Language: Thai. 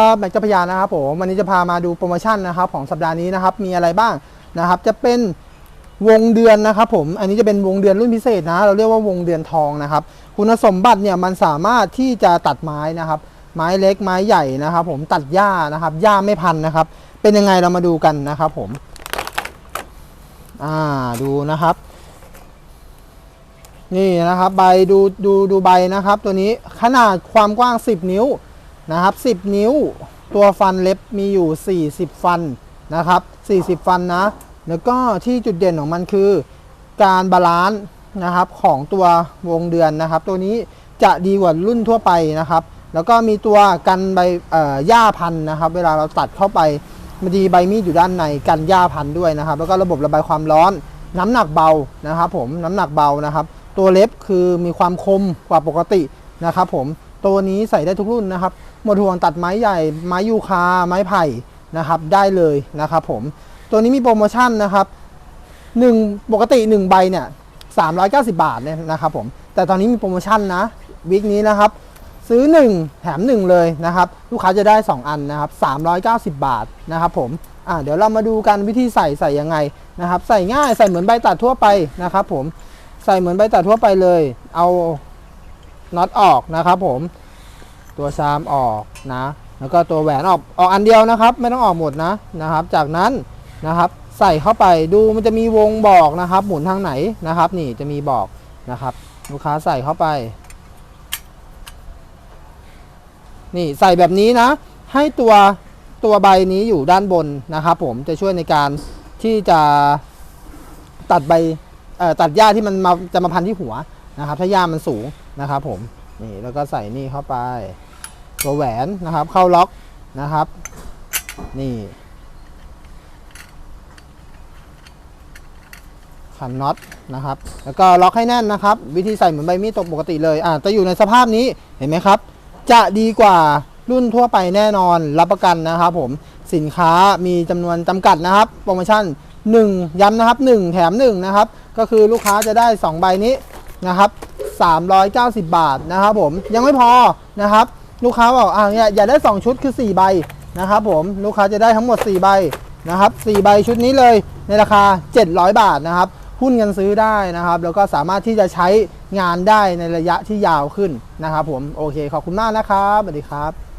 ครับแม็กเจ้าพยานะครับผมวันนี้จะพามาดูโปรโมชั่นนะครับของสัปดาห์นี้นะครับมีอะไรบ้างนะครับ จะเป็นวงเดือนนะครับผมอันนี้จะเป็นวงเดือนรุ่นพิเศษนะ เราเรียกว่าวงเดือนทองนะครับ คุณสมบัติเนี่ยมันสามารถที่จะตัดไม้นะครับ ไม้เล็กไม้ใหญ่นะครับ ผมตัดหญ้านะครับหญ้าไม่พันนะครับ เป็นยังไงเรามาดูกันนะครับผมอ่าดูนะครับ นี่นะครับใบดูดูดูใบนะครับ ตัวนี้ขนาดความกว้าง 10 นิ้ว นะครับ 10 นิ้ว ตัวฟันเล็บมีอยู่ 40 ฟันนะครับ 40 ฟันนะ แล้วก็ที่จุดเด่นของมันคือ การบาลานซ์นะครับของตัววงเดือนนะครับ ตัวนี้จะดีกว่ารุ่นทั่วไปนะครับ แล้วก็มีตัวกันใบเอ่อหญ้าพันนะครับ เวลาเราตัดเข้าไปมันจะมีใบมีดอยู่ด้านในกันหญ้าพันด้วยนะครับ แล้วก็ระบบระบายความร้อน น้ำหนักเบานะครับ ผมน้ำหนักเบานะครับ ตัวเล็บคือมีความคมกว่าปกตินะครับ ผม ตัวนี้ใส่ได้ทุกรุ่นนะครับ หมดห่วงตัดไม้ใหญ่ ไม้ยูคา ไม้ไผ่นะครับ ได้เลยนะครับผม ตัวนี้มีโปรโมชั่นนะครับหนึ่งปกติ 1 ใบเนี่ย390 บาทเนี่ยนะครับผม แต่ตอนนี้มีโปรโมชั่นนะวิกนี้นะครับ ซื้อ 1 แถม 1 เลยนะครับ ลูกค้าจะได้ 2 อันนะครับ 390 บาทนะครับผมอ่าเดี๋ยวเรามาดูกันวิธีใส่ใส่ยังไงนะครับ ใส่ง่ายใส่เหมือนใบตัดทั่วไปนะครับผมใส่เหมือนใบตัดทั่วไปเลย เอา น็อตออกนะครับผมตัวชามออกนะ แล้วก็ตัวแหวนออกออกอันเดียวนะครับ ไม่ต้องออกหมดนะนะครับ จากนั้นนะครับใส่เข้าไปดูมันจะมีวงบอกนะครับ หมุนทางไหนนะครับ นี่จะมีบอกนะครับ ลูกค้าใส่เข้าไป นี่ใส่แบบนี้นะ ให้ตัวตัวใบนี้อยู่ด้านบนนะครับ ผมจะช่วยในการที่จะตัดใบตัดหญ้าที่มันมาจะมาพันที่หัว นะครับ ถ้าหญ้ามันสูงนะครับผมนี่แล้วก็ใส่นี่เข้าไป ตัวแหวนนะครับ เข้าล็อกนะครับ นี่ขันน็อตนะครับ แล้วก็ล็อกให้แน่นนะครับ วิธีใส่เหมือนใบมีดตกปกติเลยอ่าจะอยู่ในสภาพนี้เห็นไหมครับ จะดีกว่ารุ่นทั่วไปแน่นอนรับประกันนะครับผมสินค้ามีจำนวนจำกัดนะครับ โปรโมชั่น 1 ย้ำนะครับ 1 แถม 1 นะครับ ก็คือลูกค้าจะได้ 2 ใบนี้ นะครับ390 บาทนะครับผมยังไม่พอนะครับ ลูกค้าบอกอ่าเนี่ยอยากได้ 2 ชุดคือ 4 ใบนะครับผมลูกค้าจะได้ทั้งหมด 4 ใบนะครับ4ใบชุดนี้เลยในราคา 700 บาทนะครับหุ้นกันซื้อได้นะครับ แล้วก็สามารถที่จะใช้งานได้ในระยะที่ยาวขึ้นนะครับผมโอเคขอบคุณมากนะครับสวัสดีครับ